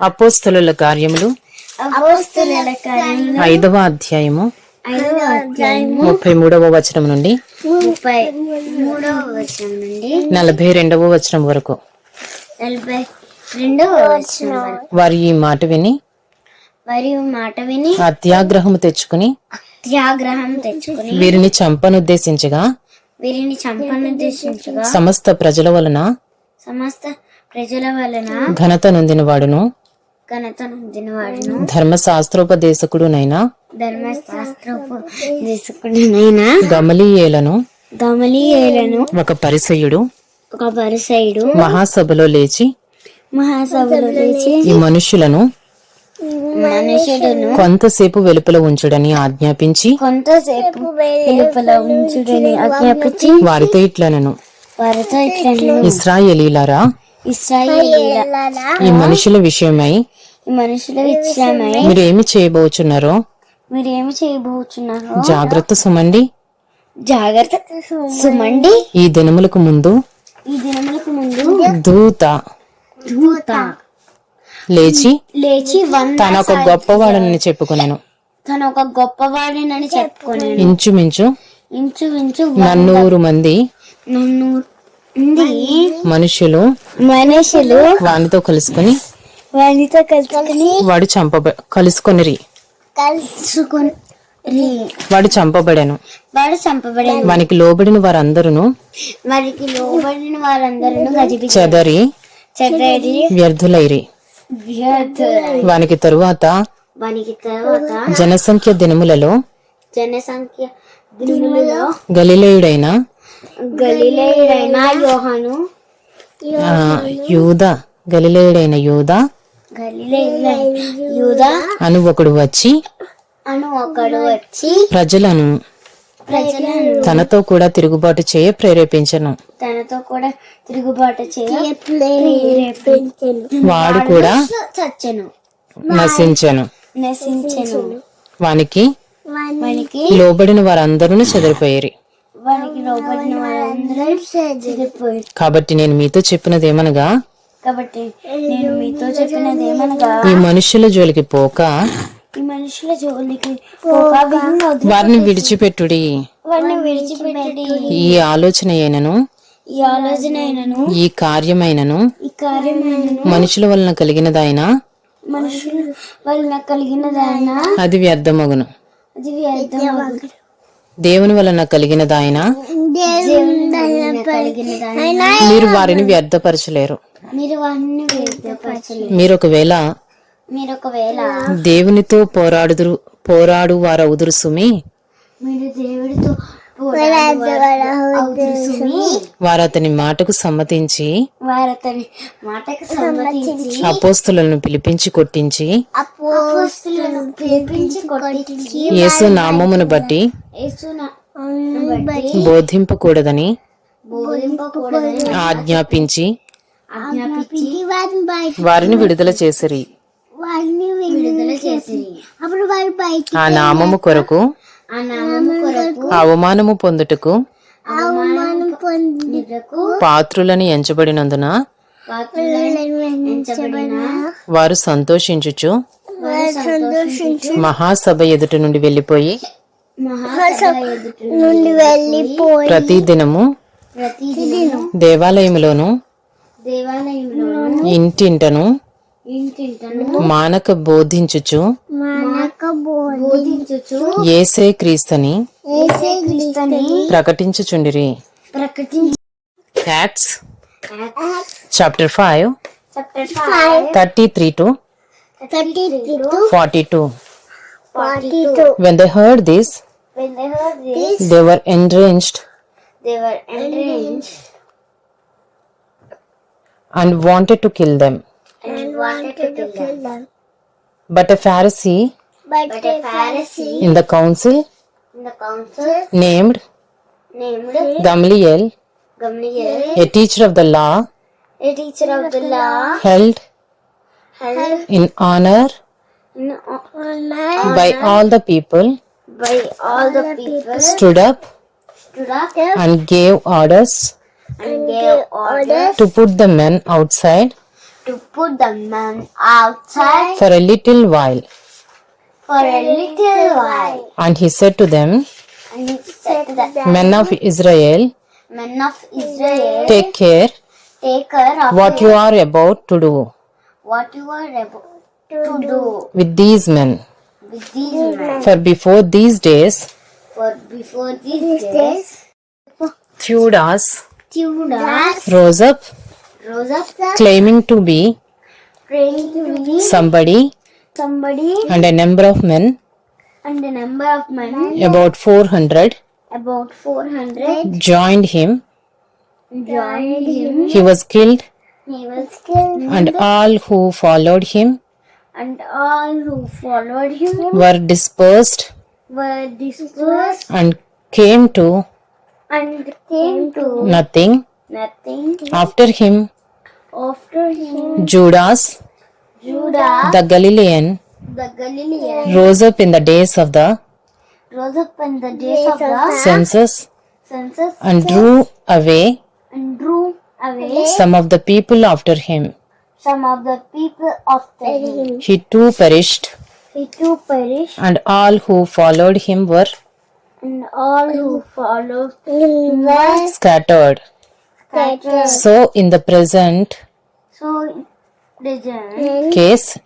అపోస్తుల కార్యములు ఐదవ అధ్యాయము ముప్పై మూడవ వచనం నుండి నలభై రెండవ వచనం వరకు. వారు ఈ మాట విని మరియు మాట విని అత్యాగ్రహము తెచ్చుకుని త్యాగ్రహం తెచ్చుకుని వీరిని చంపనుద్దేశించగా వీరిని చంపనుద్దేశించగా సమస్త ప్రజల వలన సమస్త ప్రజల వలన ఘనత నొందిన వాడును ఘనత నొందినవాడును ధర్మశాస్త్రోపదేశకుడునైన ధర్మశాస్త్రపు తీసుకున్నైనా గమలీయేలను. గమలీయేలను. ఒక పరిసయుడు. ఒక పరిసైడు మహాసభలో లేచి మహాసభలో లేచి ఈ మనుష్యులను మనుషులను కొంతసేపు వెలుపల ఉంచుడని ఆజ్ఞాపించి కొంతసేపు వెలుపల ఉంచుడని ఆజ్ఞాపించి వారితో ఇట్లనను. వారితో ఇట్లా ఇస్రాయేలీలారా ఇస్రాయేలీల ఈ మనుషుల విషయమై ఈ మనుషుల విషయమై మీరు ఏమి చేయబోచున్నారో? మీరు ఏమి చేయబోతున్నారు జాగ్రత్త సుమండి. జాగ్రత్త సుమండి. ఈ దినములకు ముందు ఈ దినములకు ముందు దూత దూత లేచి లేచి తన ఒక గొప్పవాడని చెప్పుకున్నాను తన ఒక గొప్పవాడినని చెప్పుకొని ఇంచుమించు ఇంచుమించు నన్నూరు మంది నన్ను ఉంది మనుషులు మనుషులు వానితో కలుసుకొని వారితో కలుసుకుని వాడు చంపబ కలుసుకొనిరి. కలుసుకొని వాడు చంపబడాను. వాడు చంపబడాడు వానికి లోబడిన వారందరూ వారికి లోబడిన వారందరూ చెదరి చెడ్డది వ్యర్థులైరి. వానికి తరువాత వానికి తర్వాత జనసంఖ్య దినములలో జనసంఖ్య దినములలో గలిలేయుడైన గలిలేయుడైన యోహాను. యూద గలిలేయుడైన యూద? యూదా అను ఒకడు వచ్చి అను ఒకడు వచ్చి ప్రజలను ప్రజలను తనతో కూడా తిరుగుబాటు చేయ ప్రేరేపించను. తనతో కూడా తిరుగుబాటు చేయ ప్రేరేపించెను. వాడు కూడా చచ్చెను. నశించను. నశించెను. వానికి వానికి లోబడిన వారందరూ చెదిరిపోయారు. వారందరూ కాబట్టి నేను మీతో చెప్పినది ఏమనగా? కాబట్టి నేను మీతో చెప్పినది ఏమనగా? ఈ మనుషుల జోలికి పోక ఈ మనుషుల జోలికి పోక. వీరిని విడిచిపెట్టుడి. వారిని విడిచిపెట్టి ఈ ఆలోచన అయినను ఈ ఆలోచన అయినను ఈ కార్యమైనను ఈ కార్యమైనను మనుషుల వలన కలిగినదైన మనుషులు వలన కలిగినదాయన? అది వ్యర్థమగును. అది వ్యర్థమగు దేవుని వలన కలిగినదాయన? మీరు వారిని వ్యర్థపరచలేరు. మీరు ఒకవేళ దేవునితో పోరాడుదురు పోరాడు వారవుదురు సుమి వారు అతని మాటకు సమ్మతించి వారు అతని మాటకు సమ్మతించి అపోస్తులను పిలిపించి కొట్టించి అపోస్తులను పిలిపించి కొట్టించి యేసు నామమును బట్టి బోధింపకూడదని ఆజ్ఞాపించి వారిని విడుదల చేసిరి. ఆ నామము కొరకు అవమానము పొందుటకు పాత్రులని ఎంచబడినందున వారు సంతోషించుచు మహాసభ ఎదుట నుండి ఎదుట నుండి వెళ్ళిపోయి ప్రతి దినము దేవాలయములోను? దేవాలయంలో ఇంటింటను? ఇంటింటను మానక బోధించుచు? ఏసే క్రీస్తని యేసే క్రీస్తుని ప్రకటించుచుండిరి. ప్రకటించి Acts chapter five thirty three to thirty two forty two forty two when they heard this When they they were enraged. They were enraged and wanted to kill them. and wanted to kill them. But a Pharisee But But a Pharisee in the council in the council named named Gamliel, Gamliel, a teacher of the law, a teacher of the law, held held in honor in honor by all the people by all the people, stood up stood up and gave orders and gave orders to put the men outside to put the man outside for a little while. for a little while. And he said to them, And he said to the Men of Israel, men of Israel, take care take care of what you are about to do what you are about to do with these men. With these men. For before these days, For before these days, Theudas Judas rose up. Rose up claiming to be praying to me, somebody. somebody. And a number of men, and a number of men, about 400, about 400, joined him. joined him. He was killed, He was killed, and all who followed him and all who followed him were dispersed were dispersed and came to and came to nothing. nothing. After him, After him, Judas, Judah, the Galilean, the Galilean, rose up in the days of the rose up in the days of the census census and drew away and drew away some of the people after him. Some of the people after him. He too perished, He too perished, and all who followed him were and all who followed him mm. were scattered. scattered. So, in the present So, present mm. case,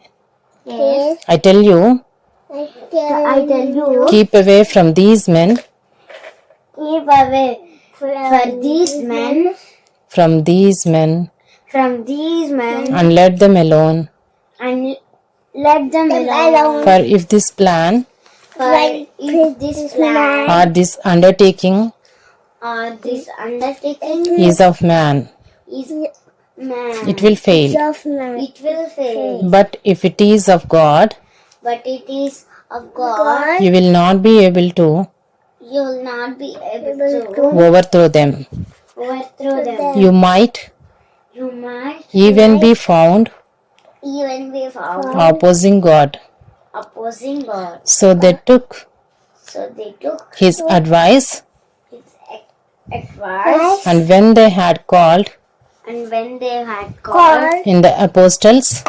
case, I tell you, I tell you, keep away from these men, keep away for these men, from these men, from these men, and let them alone. and let them alone. For if this plan For if this plan or this undertaking or this undertaking is of man, is man, it will fail. it will fail. But if it is of God, But it is of God, you will not be able to you will not be able to overthrow them. overthrow them. You might even be found even be found opposing God. opposing God. So they took So they took his advice, his advice, and when they had called and when they had called in the apostles,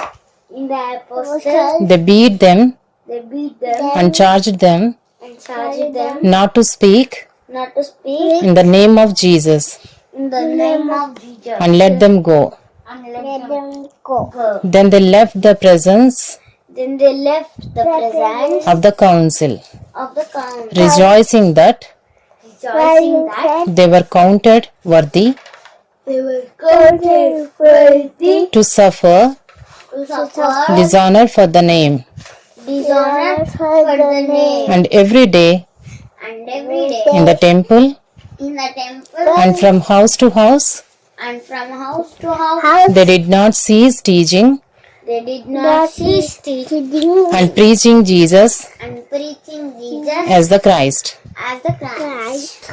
in the apostles, they beat them they beat them and charged them and charged them not to speak not to speak in the name of Jesus in the name of Jesus and let them go. and let them go. Then they left the presence Then they left the presence of the council, of the council, rejoicing that rejoicing that they were counted worthy they were counted worthy to suffer to suffer dishonor for the name. dishonor for the name. And every day And every day in the temple in the temple. And from house to house, and from house to house, house. They did not cease teaching? They did not cease teaching. and preaching Jesus and preaching Jesus as the Christ. as the Christ.